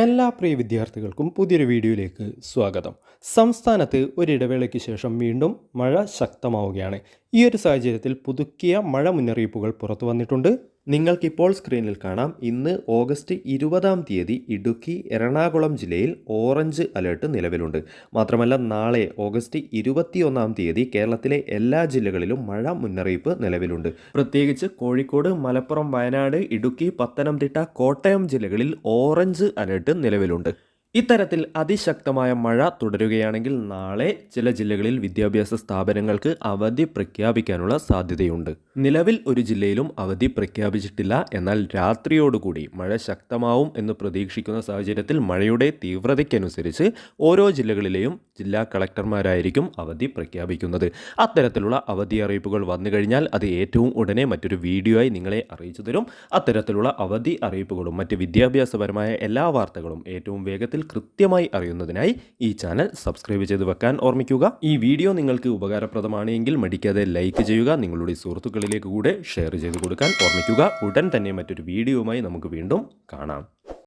എല്ലാ പ്രിയ വിദ്യാർത്ഥികൾക്കും പുതിയൊരു വീഡിയോയിലേക്ക് സ്വാഗതം. സംസ്ഥാനത്ത് ഒരിടവേളയ്ക്ക് ശേഷം വീണ്ടും മഴ ശക്തമാവുകയാണ്. ഈ ഒരു സാഹചര്യത്തിൽ പുതുക്കിയ മഴ മുന്നറിയിപ്പുകൾ പുറത്തു വന്നിട്ടുണ്ട്. നിങ്ങൾക്കിപ്പോൾ സ്ക്രീനിൽ കാണാം. ഇന്ന് ഓഗസ്റ്റ് ഇരുപതാം തീയതി ഇടുക്കി എറണാകുളം ജില്ലയിൽ ഓറഞ്ച് അലേർട്ട് നിലവിലുണ്ട്. മാത്രമല്ല നാളെ ഓഗസ്റ്റ് ഇരുപത്തിയൊന്നാം തീയതി കേരളത്തിലെ എല്ലാ ജില്ലകളിലും മഴ മുന്നറിയിപ്പ് നിലവിലുണ്ട്. പ്രത്യേകിച്ച് കോഴിക്കോട് മലപ്പുറം വയനാട് ഇടുക്കി പത്തനംതിട്ട കോട്ടയം ജില്ലകളിൽ ഓറഞ്ച് അലേർട്ട് നിലവിലുണ്ട്. ഇത്തരത്തിൽ അതിശക്തമായ മഴ തുടരുകയാണെങ്കിൽ നാളെ ചില ജില്ലകളിൽ വിദ്യാഭ്യാസ സ്ഥാപനങ്ങൾക്ക് അവധി പ്രഖ്യാപിക്കാനുള്ള സാധ്യതയുണ്ട്. നിലവിൽ ഒരു ജില്ലയിലും അവധി പ്രഖ്യാപിച്ചിട്ടില്ല. എന്നാൽ രാത്രിയോടുകൂടി മഴ ശക്തമാവും എന്ന് പ്രതീക്ഷിക്കുന്ന സാഹചര്യത്തിൽ മഴയുടെ തീവ്രതയ്ക്കനുസരിച്ച് ഓരോ ജില്ലകളിലെയും ജില്ലാ കളക്ടർമാരായിരിക്കും അവധി പ്രഖ്യാപിക്കുന്നത്. അത്തരത്തിലുള്ള അവധി അറിയിപ്പുകൾ വന്നു കഴിഞ്ഞാൽ അത് ഏറ്റവും ഉടനെ മറ്റൊരു വീഡിയോ ആയി നിങ്ങളെ അറിയിച്ചു തരും. അത്തരത്തിലുള്ള അവധി അറിയിപ്പുകളും മറ്റ് വിദ്യാഭ്യാസപരമായ എല്ലാ വാർത്തകളും ഏറ്റവും വേഗത്തിൽ കൃത്യമായി അറിയുന്നതിനായി ഈ ചാനൽ സബ്സ്ക്രൈബ് ചെയ്ത് വെക്കാൻ ഓർമ്മിക്കുക. ഈ വീഡിയോ നിങ്ങൾക്ക് ഉപകാരപ്രദമാണെങ്കിൽ മടിക്കാതെ ലൈക്ക് ചെയ്യുക നിങ്ങളുടെ സുഹൃത്തുക്കളിലേക്ക് കൂടെ ഷെയർ ചെയ്ത് കൊടുക്കാൻ ഓർമ്മിക്കുക. ഉടൻ തന്നെ മറ്റൊരു വീഡിയോയുമായി നമുക്ക് വീണ്ടും കാണാം.